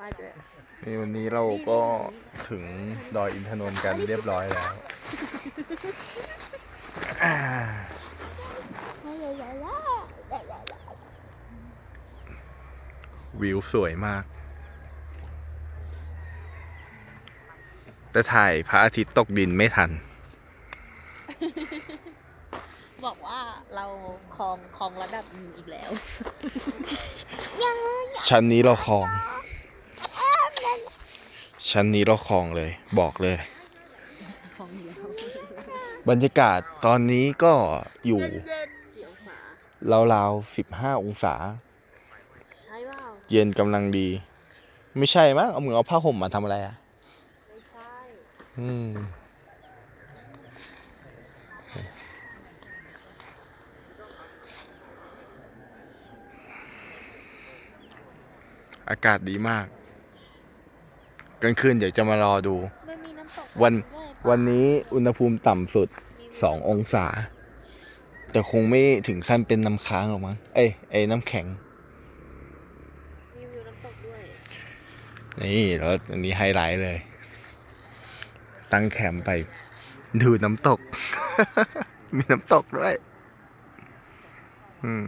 มาด้วยนี่วันนี้เราก็ถึงดอยอินทนนท์กันเรียบร้อยแล้วอ่าวิวสวยมาก แต่ถ่ายพระอาทิตย์ตกดินไม่ทัน บอกว่าเราคลองคลองระดับหนึ่งอีกแล้ว ชั้นนี้เราคลอง ชั้นนี้เราคลองเลยบอกเลยคลองเดียวบรรยากาศตอนนี้ก็อยู่กี่องศาราวๆสิบห้าองศาใช่เปล่าเย็นกำลังดี ไม่ใช่มั้งเอามือเอาผ้าห่มมาทำอะไรอะไม่ใช่อืมอากาศดีมาก กลางคืนเดี๋ยวจะมารอดูไม่มีน้ำตกวันด้วยวันนี้อุณหภูมิต่ำสุด 2 องศา แต่คงไม่ถึงขั้นเป็นน้ำค้างหรอกมั้งเอ้ยไอ้น้ำแข็งมีวิวน้ำตกด้วยนี่แล้วอันนี้ไฮไลท์เลย ตั้งแคมป์ไป ดูน้ำตก มีน้ำตกด้วยอืม